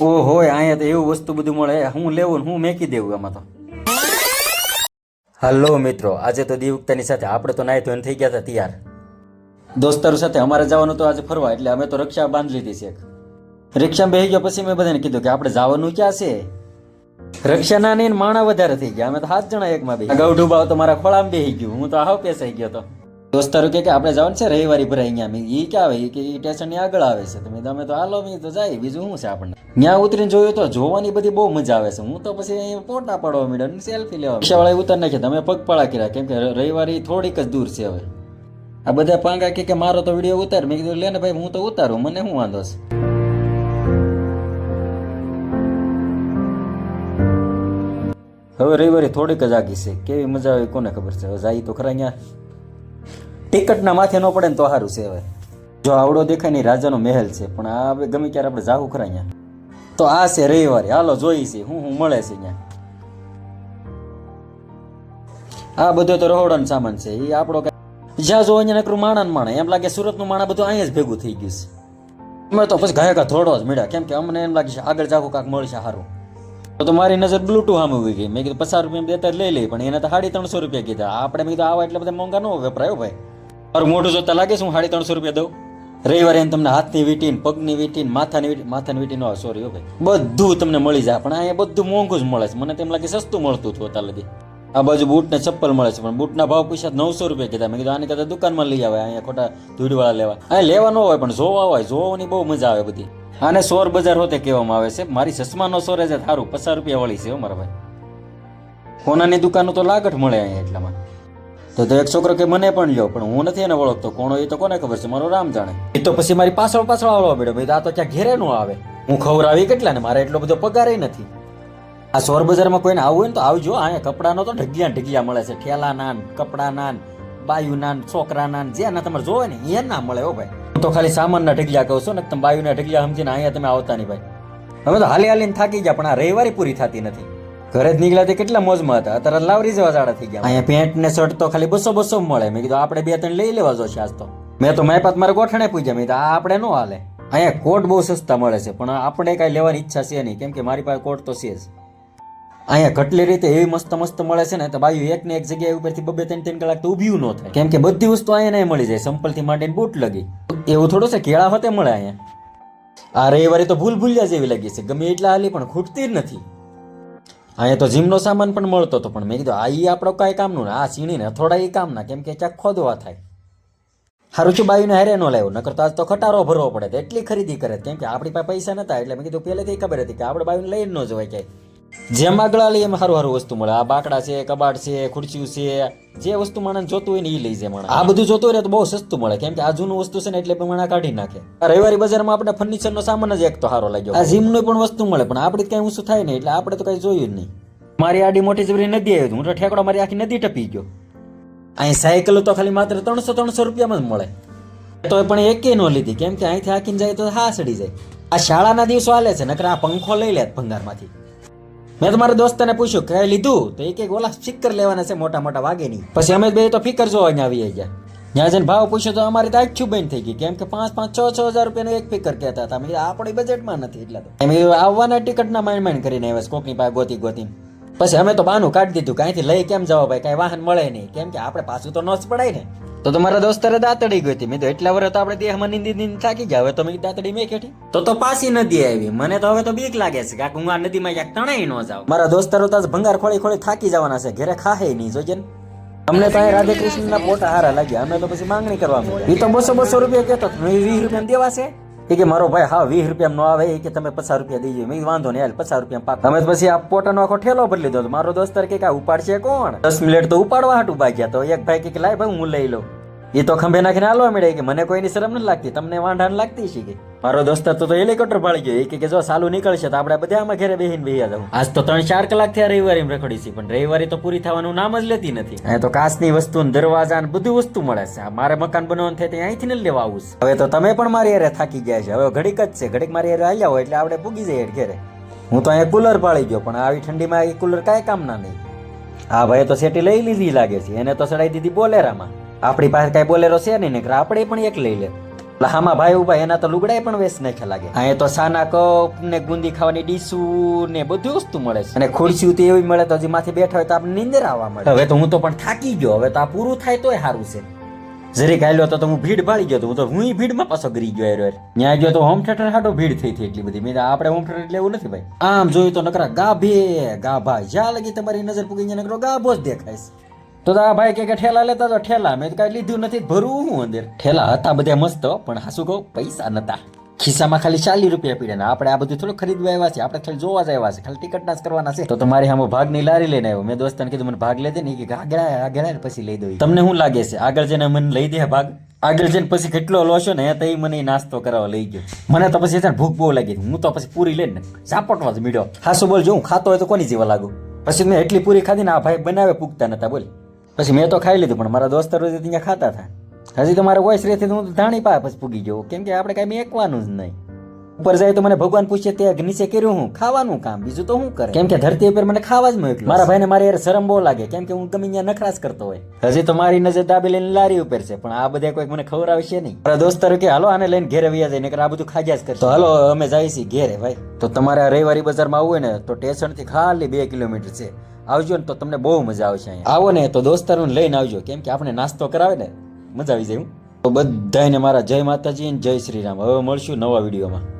ઓહો, અહીંયા તો એવું વસ્તુ બધું મળે. હું લેવું હું મેકી દેવું એમાં તો. હલો મિત્રો, આજે તો દીવકતાની સાથે આપણે તો નાય ધોઈને થઈ ગયા હતા તૈયાર. દોસ્તારો સાથે અમારે જવાનું તો આજે ફરવા, એટલે અમે તો રક્ષા બાંધી લીધી છે. રિક્ષામાં બેસી ગયો પછી મેં બધાને કીધું કે આપણે જવાનું ક્યાં છે? રક્ષા ના નહીં માણા વધારે થઈ ગયા. અમે તો સાત જણા એકમાં બે અગાઉ ડૂબાવ તો મારા ખોળામાં બેસી ગયું. હું તો હાવ પેસાઈ ગયો તો. દોસ્તારો કે આપણે જવાનું છે રવિવારી ભરાય અહીંયા. મેં ઈ ક્યાં આવે? કે ઈ સ્ટેશનની આગળ આવે છે. તમે તમે તો હાલો મેં તો જાય બીજું શું છે આપણને? ત્યાં ઉતરીને જોયું તો જોવાની બધી બહુ મજા આવે છે. હું તો પછી અહીંયા ફોટા પાડવા માંડ્યો સેલ્ફી લેવા રિક્ષાવાળા ઉતાર નાખ્યા. તમે પગપાળા કર્યા. કેમ કે રવિવારી થોડીક જ દૂર છે હવે. આ બધા પાંગા કે મારો તો વીડિયો ઉતાર. મેં કીધું, લે ને ભાઈ, હું તો ઉતારું. મને શું વાંધો છે? હવે રવિવારે થોડીક જ આગી છે. કેવી મજા આવે કોને ખબર છે? હવે જાય તો ખરા અહીંયા. ટિકટના માથે ન પડે ને તો સારું છે હવે. જો આવડો દેખાય નહીં રાજાનો મહેલ છે, પણ આ હવે ગમે ત્યારે આપણે જાવું ખરા અહીંયા. તો આ છે રવિવારે. હાલો, જોઈ છે. હું હું મળે છે અહીંયા. આ બધો તો રહોડન સામાન છે. એ આપણો કે જ્યાં જો અહીંયા નકરું માણા માણે, એમ લાગે સુરતનું માણા બધું અહીંયા જ ભેગું થઈ ગયું છે. અમે તો પછી ઘાયકા થોડો જ મળ્યા. કેમ કે અમને એમ લાગે છે આગળ જાવું કાંક મળશે સારું તો તો મારી નજર બ્લુટુથ સામે ઊભી ગઈ. મેં કીધું પચાસ રૂપિયા દેતા લઈ લઈ, પણ એને તો સાડી ત્રણસો રૂપિયા કીધા. આપણે મેં કીધું આવા એટલે બધા મોંઘા ન વેપરાયો ભાઈ. મારું મોઢું જોતા લાગે છે હું સાડી ત્રણસો રૂપિયા દઉં? રવિવારે એને તમને હાથની વીટીન, પગની વીટીન, માથાની વીટી, માથાની વીટીન સોરી હો ભાઈ. બધું તમને મળી જાય, પણ અહીંયા બધું મોંઘું જ મળે છે. મને તેમ લાગે સસ્તું મળતું હતું અત્યાર લગી. આ બાજુ બૂટ ને ચપ્પલ મળે છે, પણ બૂટના ભાવ પૈસા નવસો રૂપિયા કીધા. મેં કીધું, આની કદાચ દુકાનમાં લઈ આવે, અહીંયા ખોટા ધૂળવાળા લેવા. અહીંયા લેવા ન હોય, પણ જોવા હોય, જોવાની બહુ મજા આવે બધી. આને સોર બજાર હોતે કહેવામાં આવે છે. મારી ચશ્માનો સોર છે સારું, પચાસ રૂપિયા વળી છે હો મારા ભાઈ. કોનાની દુકાનો તો લાગટ મળે અહીંયા એટલામાં. તો એક છોકરો કે મને પણ લ્યો, પણ હું નથી એને ઓળખતો. કોણ એ તો કોને ખબર છે? મારો રામ જાણે. એ તો પછી મારી પાછળ પાછળ આવડવા પડ્યો ભાઈ આ તો ક્યાં ઘેરે નો આવે. હું ખવડાવી કેટલા ને? મારે એટલો બધો પગાર નથી. આ સોર બજારમાં કોઈને આવવું હોય ને તો આવજો. અહીંયા કપડાનો તો ઢગલિયા ને ઢગલિયા મળે છે. ઠેલા નાન કપડા નાન બાયુ નાન છોકરા નાન જે ના તમારે જોવે ને એ ના મળે હો ભાઈ. તો ખાલી સામાનના ઢગલિયા કહું છું ને, તમે બાયુના ઢગલિયા સમજીને અહીંયા તમે આવતા નહીં ભાઈ. અમે તો હાલી હાલીને થાકી ગયા, પણ આ રવિવારી પૂરી થતી નથી. ઘરે જ નીકળ્યા તે કેટલા મોજમાં હતા? અત્યારે લાવરી જેવા જાડા થઈ ગયા. અહીંયા પેન્ટ ને શર્ટ તો ખાલી બસો બસો મળે. મેં કીધું, આપણે બે ત્રણ લઈ લેવા જોશે આજ તો. મેં તો મારી પાસે મારે ગોઠણે પૂછ્યા મેં આ આપણે નો હાલે. અહીંયા કોટ બહુ સસ્તા મળે છે, પણ આપણે કાંઈ લેવાની ઈચ્છા છે નહીં, કેમ કે મારી પાસે કોટ તો છે જ. અહીંયા ઘટલી રીતે એવી મસ્ત મસ્ત મળે છે ને, તો બાયું એક ને એક જગ્યાએ ઉપરથી બબે ત્રણ ત્રણ કલાક તો ઊભી ન થાય. કેમ કે બધી વસ્તુ અહીંયા નહીં મળી જાય સંપલથી માંડીને બૂટ લગી. એવું થોડું છે, કેળા હોતે મળે અહીંયા. આ રવિવારે તો ભૂલ ભૂલ્યા જેવી લાગી છે. ગમે એટલા હાલી, પણ ખૂટતી જ નથી. અહીંયા તો જીમનો સામાન પણ મળતો હતો, પણ મેં કીધું, આ એ આપણો કાંઈ કામનું ને, આ સીણીને થોડા એ કામના, કેમ કે ક્યાંક ખોદવા થાય. હારું છું, બાયુને હારે ન લાવ્યો, નકર તો આજ તો ખટારો ભરવો પડે એટલી ખરીદી કરે, કેમ કે આપણી પાસે પૈસા નતા, એટલે મેં કીધું, પહેલેથી ખબર હતી કે આપણે બાયુને લઈને ન જવાય ક્યાંય. જેમ આગળ આલી એમ સારું સારું વસ્તુ મળે. આ બાકડા છે કબાટ છે ખુરચીયું છે જે વસ્તુ માણસ જોતું હોય ને એ લઈ જાય માણસ. આ બધું જોતું હોય તો બહુ સસ્તું મળે. કેમ કે આ જૂનું વસ્તુ છે ને એટલે પણ આ કાઢી નાખે. રવિવારી બજારમાં આપણે ફર્નિચર નો સામાન જ એક તો સારો લાગ્યો આ જીમનું પણ વસ્તુ મળે પણ આપણે કઈ ઊંચું થાય નહીં એટલે આપણે તો કઈ જોયું જ નહીં. મારી આડી મોટી જબરી નદી આવી હું તો ઠેકડો મારી આખી નદી ટપી ગયો. અહીં સાયકલ તો ખાલી માત્ર ત્રણસો ત્રણસો રૂપિયામાં જ મળે. તો પણ એકે નો લીધી. કેમ કે અહીંથી હાકીને જાય તો હા સડી જાય. આ શાળાના દિવસો હાલે છે નકર આ પંખો લઈ લે ભંગારમાંથી. મેં તો મારા દોસ્તને પૂછ્યું, કે લીધું? તો એક એક ઓલા ફિકર લેવાના છે મોટા મોટા વાગે નહીં પછી અમે બે તો ફિકર જોવા અહીંયા આવી ગયા. ત્યાં જઈને ભાવ પૂછ્યો, તો અમારી તો આખ્યું બંધ થઈ ગઈ. કેમ કે પાંચ પાંચ, છ છ હજાર રૂપિયાનું એક ફિકર કહેતા હતા. મેં આપણી બજેટમાં નથી એટલા તો. એમ આવવાના ટિકિટના માઇન્ડ માઇન્ડ કરીને આવ્યા કોકની પાસે ગોતી ગોતી. પછી અમે તો બાનું કાઢી દીધું, કાંઈથી લઈ કેમ જવા ભાઈ? કાંઈ વાહન મળે નહીં. કેમ કે આપણે પાછું તો ન જ પડાય ને. તો તમારા દોસ્તારે દાંતડી ગઈ હતી. મેં તો એટલા વર્ષ તો આપણે દેહમાં નિંદી નિંદી થાકી ગયા. હવે તો મેં દાંતડી મેં કેઠી તો તો પાછી નદી આવી. મને તો હવે તો બીક લાગે છે કે હું આ નદીમાં ક્યાંક તણાઈ ન જાઉં. મારા દોસ્તારો તાજ ભંગાર ખોળી ખોળી થાકી જવાના છે. ઘરે ખાહે નહીં. જોજે ને અમને તો રાધે કૃષ્ણ ના પોટા હારા લાગ્યા. અમે તો પછી માંગણી કરવા એ તો બસો બસો રૂપિયા કહેતો વીસ રૂપિયા દેવા છે. એ કે મારો ભાઈ હા વીસ રૂપિયા નો આવે. એ કે તમે પચાસ રૂપિયા દઈ મેં વાંધો નહીં હાલ પચાસ રૂપિયા પાક. અમે પછી આ પોતાનો આખો ઠેલો ભરી લીધો તો મારો દોસ્તર કે ઉપાડશે કોણ? દસ મિનિટ તો ઉપાડવા હાટું ભાગ્યા. તો એક ભાઈ કે લાય ભાઈ હું લઈ લઉં. એ તો ખંભે નાખીને હાલવા મળે કે મને કોઈની શરમ નથી લાગતી, તમને વાંઢા લાગતી છે કે? મારો દોસ્તાર તો હેલિકોપ્ટર પાડી ગયો એ કે જો સાલું નીકળશે તો આપણે બધા આમાં ઘરે બેહીને બેહ્યા જવું આજ તો ત્રણ ચાર કલાક થયા રવિવારે એમ રખડી છે, પણ રવિવારે તો પૂરી થવાનું નામ જ લેતી નથી. અહીંયા તો કાચની વસ્તુ દરવાજા ને બધી વસ્તુ મળે છે મારે મકાન બનાવવાનું થાય તો અહીંથી ને લેવા આવું છે. હવે તો તમે પણ મારી યારે થાકી ગયા છે, હવે ઘડીક જ છે, ઘડીક મારી યારે આવ્યા હોય એટલે આપણે પૂગી જઈએ ઘરે. હું તો અહીંયા કુલર પાડી ગયો, પણ આવી ઠંડીમાં એ કુલર કાંઈ કામના નહીં. હા ભાઈ તો સેટી લઈ લીધી લાગે છે, એને તો ચડાઈ દીધી બોલેરામાં. આપણી પાસે કાંઈ બોલેરો છે નહીં ને આપણે પણ એક લઈ લે. એટલે હામાં ભાઈ ઊભા એના તો લુગડાય પણ વેસ નાખ્યા લાગે. અહીંયા તો સાના કપ ને ગુંદી ખાવાની ડીશું ને બધું વસ્તુ મળે છે. અને ખુરશી તો એવી મળે તો હજી માથે બેઠા હોય તો આપણે નીંદર આવવા મળે. હવે તો હું તો પણ થાકી ગયો, હવે તો આ પૂરું થાય તોય સારું છે. જરીક આલ્યો તો તો હું ભીડ ભાળી ગયો તો, હું તો હું ભીડમાં પાછો ગરી ગયો એરો ત્યાં ગયો તો હોમ થિયેટર હાટો ભીડ થઈ હતી એટલી બધી. મેં આપણે હોમ થિયેટર લેવું નથી ભાઈ. આમ જોયું તો નકરા ગાભે, ગાભા. જ્યાં લગી તમારી નજર પૂગી જાય નકરો ગાભો જ દેખાય છે. તો આ ભાઈ કે ઠેલા લેતા તો ઠેલા. મેં કાંઈ લીધું નથી, ભરવું હું અંદર. ઠેલા હતા બધા મસ્ત, પણ હાસુ કહું, પૈસા નતા. ખિસ્સામાં ખાલી ચાલીસ રૂપિયા પીડે આપણે આ બધું થોડું ખરીદવા આવ્યા છે આપણે ખાલી જોવા જ આવ્યા છે ખાલી ટિકટ ના જ કરવાના છે. તો તમારી આમાં ભાગની લારી લઈને આવ્યો. મેં દોસ્તને કીધું, મને ભાગ લઈ ને. કે, આગળ આગળ પછી લઈ દઉં. તમને શું લાગે છે? આગળ જઈને મને લઈ દે ભાગ. આગળ જઈને પછી કેટલો લોશો ને? તો એ મને નાસ્તો કરાવવા લઈ ગયો. મને તો પછી ભૂખ બહુ લાગી હું તો પછી પૂરી લઈને ઝાપટવા જ મીડ્યો. હાસુ બોલ, જો હું ખાતો હોય તો કોની જેવા લાગુ? પછી મેં એટલી પૂરી ખાધી ને આ ભાઈ બનાવે, પૂગતા નતા, બોલ. પછી મેં તો ખાઈ લીધું પણ મારા દોસ્તરો ત્યાં ખાતા હતા. હજી તો મારે વોઇસ રહેતી હું તો ધાણી પા પછી પૂગી ગયો. કેમ કે આપણે કાંઈ એકવાનું જ નહીં. ઉપર જાય તો મને ભગવાન પૂછે તે નીચે કર્યું હું ખાવાનું કામ બીજું તો હું કરે? કેમ કે ધરતી ઉપર મને ખાવા જ મળ્યું મારા ભાઈને મારી યાર શરમ બહુ લાગે કેમ કે હું ગમે ત્યાં નખરાશ કરતો હોય. હજી તો મારી નજર દાબી લઈને લારી ઉપર છે પણ આ બધા કોઈક મને ખબર આવશે નહીં. મારા દોસ્તરો કે હાલો આને લઈને ઘેરે વ્યા જાય નકર આ બધું ખાજ્યા જ કરશે. તો હાલો અમે જાય છીએ ઘેરે ભાઈ. તો તમારે રવિવારી બજારમાં આવવું હોય ને તો સ્ટેશનથી ખાલી બે કિલોમીટર છે. આવજો ને તો તમને બહુ મજા આવશે અહીંયા. આવો ને તો દોસ્તારોને લઈને આવજો. કેમ કે આપણે નાસ્તો કરાવે ને, મજા આવી જાય હું તો બધાને મારા જય માતાજી અને જય શ્રી રામ. હવે મળશું નવા વિડીયોમાં.